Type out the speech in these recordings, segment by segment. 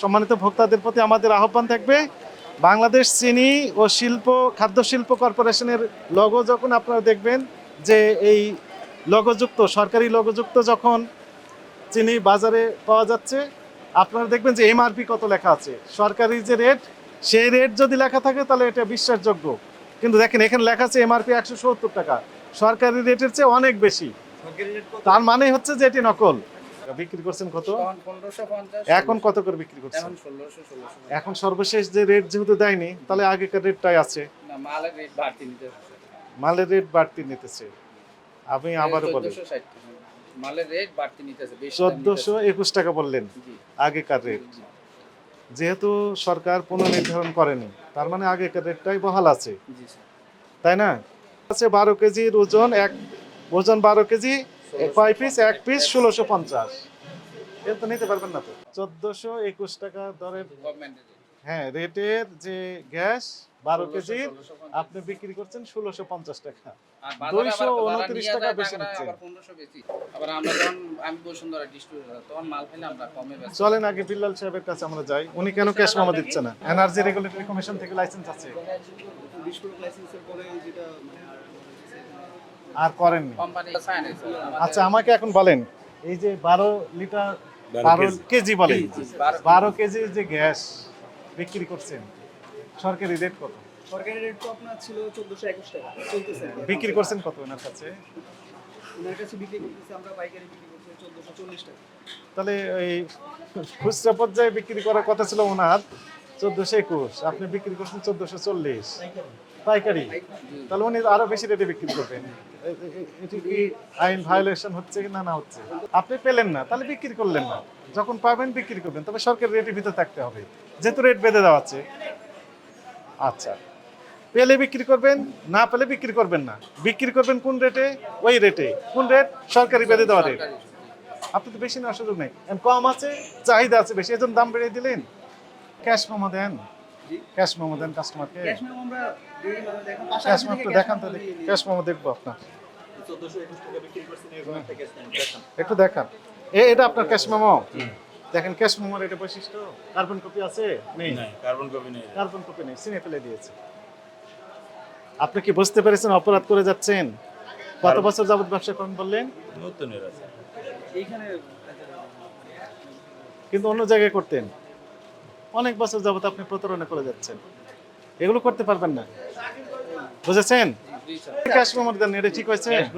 সম্মানিত ভোক্তাদের প্রতি আমাদের আহ্বান থাকবে বাংলাদেশ চিনি ও শিল্প খাদ্য শিল্প কর্পোরেশনের লগো যখন আপনারা দেখবেন যে এই লগোযুক্ত সরকারি লগোযুক্ত যখন চিনি বাজারে পাওয়া যাচ্ছে আপনারা দেখবেন যে এমআরপি কত লেখা আছে। সরকারি যে রেট সেই রেট যদি লেখা থাকে তাহলে এটা বিশ্বাসযোগ্য। কিন্তু দেখেন এখানে লেখা আছে এমআরপি একশো সত্তর টাকা। সরকারি রেটের চেয়ে অনেক বেশি। তার মানে হচ্ছে যে এটি নকল। বিক্রি করছেন কত? এখন কত করে বিক্রি করছেন? এখন সর্বশেষ যে রেট যেহেতু দেয়নি তাহলে আগেকার রেটটাই আছে। মালের রেট বাড়তি নিতেছে। আমি আবারও বলি। মালের রেট বাড়তি নিতেছে টাকা বললেন আগেকার রেট যেহেতু সরকার পুনর্নির্ধারণ করেনি তার মানে আগেকার রেটটাই বহাল আছে। তাই না? আছে বারো কেজির ওজন এক ওজন বারো কেজি কয় পিস এক পিস ষোলোশো পঞ্চাশ এর তো নিতে পারবেন না তো চোদ্দশো একুশ টাকা দরের হ্যাঁ রেটের যে গ্যাস বারো পঞ্চাশ। আপনি বিক্রি করছেন ষোলোশো পঞ্চাশ টাকা দুইশো উনত্রিশ টাকা বেশি নিচ্ছে। আবার 1500 বেশি। আবার আমরা যখন আমি বসুন্ধরা ডিস্ট্রিবিউটর তখন মাল ফেলে আমরা কমে বেচি। চলেন আগে বিল্লাল সাহেবের কাছে আমরা যাই উনি কেন ক্যাশ মামা দিচ্ছে না এনার্জি রেগুলেটরি কমিশন থেকে লাইসেন্স আছে আর করেননি। আচ্ছা আমাকে এখন বলেন এই যে বারো লিটার বারো কেজি। বলেন। বারো- বারো কেজি। যে গ্যাস বিক্রি করছেন সরকারি রেট কত? সরকারি রেট তো আপনার ছিল চোদ্দশো একুশ টাকা। চলতেছে বিক্রি করছেন কত ওনার কাছে? ওনার কাছে বিক্রি করতেছে আমরা পাইকারি বিক্রি করছি চোদ্দশো চল্লিশ টাকা। তাহলে এই খুচরা পর্যায়ে বিক্রি করার কথা ছিল ওনার। চোদ্দশো একুশ। আপনি বিক্রি করছেন চোদ্দশো চল্লিশ। পাইকারি। তাহলে উনি আরও বেশি রেটে বিক্রি করবেন। এটি কি আইন ভায়োলেশন হচ্ছে না না হচ্ছে? আপনি পেলেন না তাহলে বিক্রি করলেন না। যখন পাবেন বিক্রি করবেন তবে সরকারি রেটের ভিতরে থাকতে হবে। যেহেতু রেট বেঁধে দেওয়া আছে। আচ্ছা। পেলে বিক্রি করবেন না পেলে বিক্রি করবেন না। বিক্রি করবেন কোন রেটে? ওই রেটে। কোন রেট? সরকারি বেঁধে দেওয়া রেট। আপনি তো বেশি নেওয়ার সুযোগ নেই। কম আছে চাহিদা আছে বেশি এজন্য দাম বেড়ে দিলেন। ক্যাশ মোমো দেন। ক্যাশ মোমো দেন কাস্টমারকে ক্যাশ মেমো মানে দেখুন তো। ক্যাশ মোমো দেখব আপনার। একটা দেখান। এ এটা আপনার ক্যাশ মেমো? দেখেন ক্যাশ মেমোর এটা বৈশিষ্ট্য। কার্বন কপি আছে? নেই? কার্বন কপি নেই। কার্বন কপি নেই সিনে ফেলে দিয়েছে। আপনি কি বুঝতে পেরেছেন অপরাধ করে যাচ্ছেন? কত বছর যাবত ব্যবসা করেন বললেন? কিন্তু অন্য জায়গায় করতেন। অনেক বছর যাবত আপনি প্রতারণা করে যাচ্ছেন। এগুলো করতে পারবেন না। বুঝেছেন? জি, স্যার। ক্যাশ মেমো দেন এটা ঠিক হয়েছে? ক্যাশ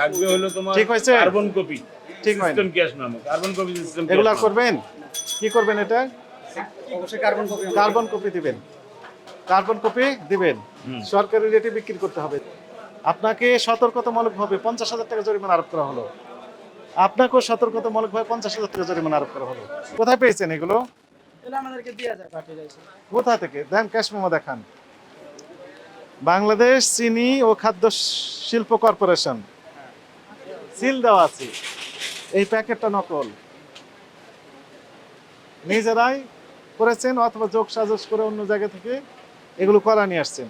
থাকবে হলো তোমার ঠিক হয়েছে? কার্বন কপি ঠিক হয়নি। System cash memo carbon copy system এগুলো করবেন? কি করবেন এটা? অবশ্যই কার্বন কপি কার্বন কপি দিবেন। কার্বন কপি দিবেন। সরকারি রেটে বিক্রি করতে হবে। আপনাকে সতর্কতামূলকভাবে পঞ্চাশ হাজার টাকা জরিমানা আরোপ করা হলো। আপনাকেও সতর্কতামূলকভাবে পঞ্চাশ হাজার টাকা জরিমানা আরোপ করা হলো। কোথায় পেয়েছেন এগুলো? এটা আমাদেরকে দেওয়া যায় পাঠিয়ে যাচ্ছে কোথা থেকে? দেন ক্যাশ মেমো দেখান। বাংলাদেশ চিনি ও খাদ্য শিল্প কর্পোরেশন। সিল দেওয়া আছে। এই প্যাকেটটা নকল। নিজেরাই করেছেন অথবা যোগ সাজস করে অন্য জায়গা থেকে এগুলো করা নিয়ে আসছেন।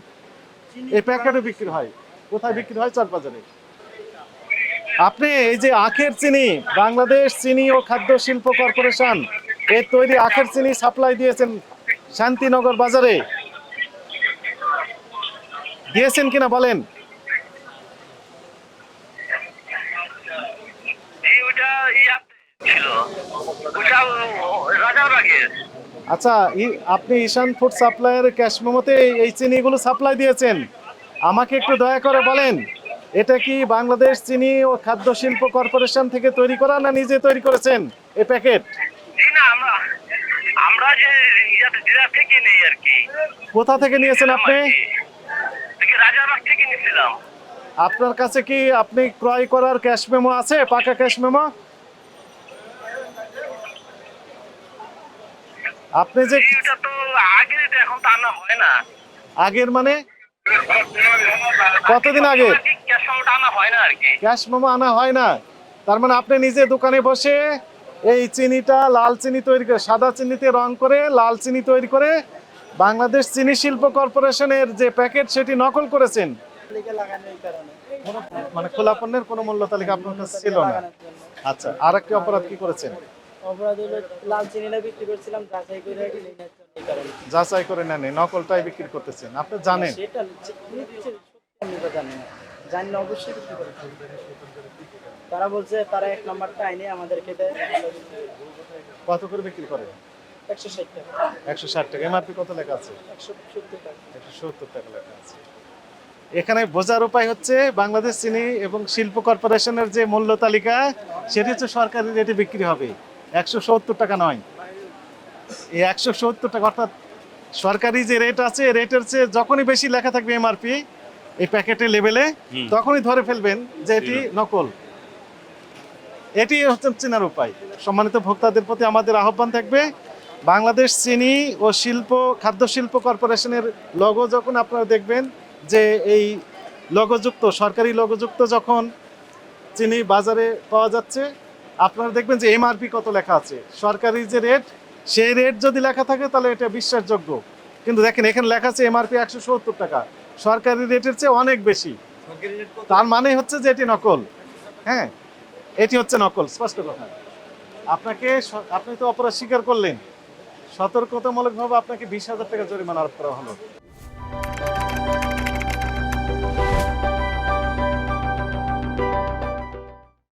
এই প্যাকেটও বিক্রি হয়। কোথায় বিক্রি হয়? চার বাজারে আপনি এই যে আখের চিনি বাংলাদেশ চিনি ও খাদ্য শিল্প কর্পোরেশন এর তৈরি আখের চিনি সাপ্লাই দিয়েছেন শান্তিনগর বাজারে। দিয়েছেন কিনা বলেন? আচ্ছা আপনি ঈশান ফুড সাপ্লাইয়ের ক্যাশ মেমোতে এই- এই চিনিগুলো সাপ্লাই দিয়েছেন। আমাকে একটু দয়া করে বলেন এটা কি বাংলাদেশ চিনি ও খাদ্য শিল্প কর্পোরেশন থেকে তৈরি করা না নিজে তৈরি করেছেন? এই প্যাকেট কোথা থেকে নিয়েছেন আপনি? আপনার কাছে কি আপনি ক্রয় করার ক্যাশ মেমো আছে পাকা ক্যাশ মেমো? আপনি যে আগের মানে? কতদিন আগে? ক্যাশ মেমো আনা হয় না। তার মানে আপনি নিজে দোকানে বসে এই চিনিটা লাল চিনি তৈরি করে সাদা চিনিতে রং করে লাল চিনি তৈরি করে বাংলাদেশ চিনি শিল্প কর্পোরেশনের যে প্যাকেট সেটি নকল করেছেন। মানে খোলা পণ্যের কোনো মূল্য তালিকা আপনার কাছে ছিল না। আচ্ছা আর একটি অপরাধ কি করেছেন? যাচাই করে নেন নকলটাই বিক্রি করতেছেন। আপনি জানেন? সেটা যে- নিচ্ছে, সত্যি আমি তো জানি না। জানি না অবশ্যই তারা বলছে তারা এক নম্বরটা আইনে আমাদেরকে দেয়। কত করে বিক্রি করে? একশো ষাট টাকা। একশো ষাট টাকা। এমআরপি কত লেখা আছে? একশো সত্তর টাকা। একশো সত্তর টাকা লেখা আছে। এখানে বোঝার উপায় হচ্ছে বাংলাদেশ চিনি এবং শিল্প কর্পোরেশনের যে মূল্য তালিকা সেটি হচ্ছে সরকারি রেটে বিক্রি হবে। একশো সত্তর টাকা নয়। এই একশো সত্তর টাকা অর্থাৎ সরকারি যে রেট আছে রেটের চেয়ে যখনই বেশি লেখা থাকবে এমআরপি এই প্যাকেটের লেভেলে তখনই ধরে ফেলবেন যে এটি নকল। এটি হচ্ছে চেনার উপায়। সম্মানিত ভোক্তাদের প্রতি আমাদের আহ্বান থাকবে বাংলাদেশ চিনি ও শিল্প খাদ্য শিল্প কর্পোরেশনের লগো যখন আপনারা দেখবেন যে এই লগোযুক্ত সরকারি লগোযুক্ত যখন চিনি বাজারে পাওয়া যাচ্ছে আপনারা দেখবেন যে এমআরপি কত লেখা আছে। সরকারি যে রেট সেই রেট যদি লেখা থাকে তাহলে এটা বিশ্বাসযোগ্য। কিন্তু দেখেন এখানে লেখা আছে এমআরপি একশো সত্তর টাকা। সরকারি রেটের চেয়ে অনেক বেশি। তার মানে হচ্ছে যে এটি নকল। হ্যাঁ? এটি হচ্ছে নকল, স্পষ্ট কথা। আপনাকে আপনি তো অপরাধ স্বীকার করলেন। সতর্কতামূলকভাবে আপনাকে বিশ হাজার টাকা জরিমানা আরোপ করা হলো।